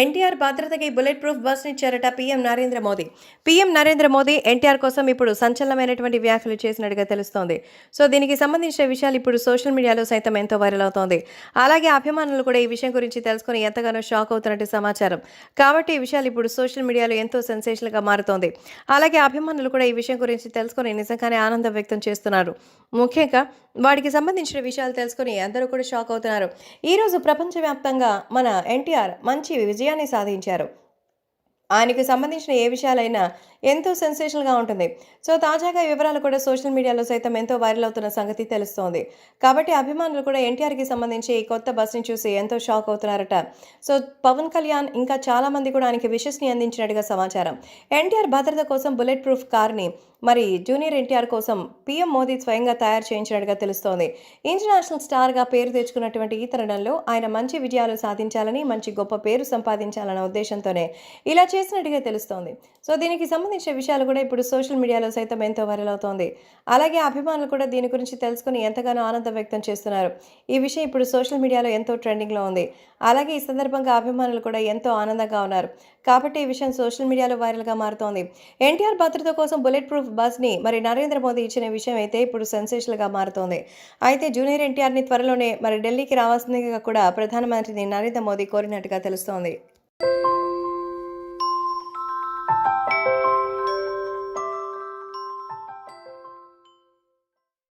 ఎన్టీఆర్ భద్రతకి bullet proof bus ఇచ్చారట PM Narendra Modi. PM Narendra Modi NTR కోసం ఇప్పుడు సంచలనమైనటువంటి వ్యాఖ్యలు చేసినట్టుగా తెలుస్తోంది. సో దీనికి సంబంధించిన విషయాలు ఇప్పుడు సోషల్ మీడియాలో సైతం ఎంతో వైరల్ అవుతోంది. అలాగే అభిమానులు కూడా ఈ విషయం గురించి తెలుసుకుని ఎంతగానో షాక్ అవుతున్నట్టు సమాచారం. కాబట్టి ఈ విషయాలు ఇప్పుడు సోషల్ మీడియాలో ఎంతో సెన్సేషన్గా మారుతోంది. అలాగే అభిమానులు కూడా ఈ విషయం గురించి తెలుసుకుని నిజంగానే ఆనందం వ్యక్తం చేస్తున్నారు. ముఖ్యంగా వాటికి సంబంధించిన విషయాలు తెలుసుకుని అందరూ కూడా షాక్ అవుతున్నారు. ఈరోజు ప్రపంచవ్యాప్తంగా మన ఎన్టీఆర్ మంచి విజయాన్ని సాధించారు. ఆయనకు సంబంధించిన ఏ విషయాలైనా ఎంతో సెన్సేషనల్గా ఉంటుంది. సో తాజాగా ఈ వివరాలు కూడా సోషల్ మీడియాలో సైతం ఎంతో వైరల్ అవుతున్న సంగతి తెలుస్తోంది. కాబట్టి అభిమానులు కూడా ఎన్టీఆర్కి సంబంధించి ఈ కొత్త బస్ని చూసి ఎంతో షాక్ అవుతున్నారట. సో పవన్ కళ్యాణ్ ఇంకా చాలామంది కూడా ఆయనకి విషస్ని అందించినట్టుగా సమాచారం. ఎన్టీఆర్ భద్రత కోసం బుల్లెట్ ప్రూఫ్ కార్ని మరి జూనియర్ ఎన్టీఆర్ కోసం పీఎం మోదీ స్వయంగా తయారు చేయించినట్టుగా తెలుస్తోంది. ఇంటర్నేషనల్ స్టార్గా పేరు తెచ్చుకున్నటువంటి ఈ తరుణంలో ఆయన మంచి విజయాలు సాధించాలని మంచి గొప్ప పేరు సంపాదించాలన్న ఉద్దేశంతోనే ఇలా చేసినట్టుగా తెలుస్తోంది. సో దీనికి సంబంధించిన విషయాలు కూడా ఇప్పుడు సోషల్ మీడియాలో సైతం ఎంతో వైరల్ అవుతోంది. అలాగే అభిమానులు కూడా దీని గురించి తెలుసుకుని ఎంతగానో ఆనందం వ్యక్తం చేస్తున్నారు. ఈ విషయం ఇప్పుడు సోషల్ మీడియాలో ఎంతో ట్రెండింగ్లో ఉంది. అలాగే ఈ సందర్భంగా అభిమానులు కూడా ఎంతో ఆనందంగా ఉన్నారు. కాబట్టి ఈ విషయం సోషల్ మీడియాలో వైరల్గా మారుతోంది. ఎన్టీఆర్ భద్రత కోసం బుల్లెట్ ప్రూఫ్ బస్ని మరి నరేంద్ర మోదీ ఇచ్చిన విషయం అయితే ఇప్పుడు సెన్సేషన్గా మారుతోంది. అయితే జూనియర్ ఎన్టీఆర్ని త్వరలోనే మరి ఢిల్లీకి రావాల్సిందిగా కూడా ప్రధానమంత్రిని నరేంద్ర మోదీ కోరినట్టుగా తెలుస్తోంది.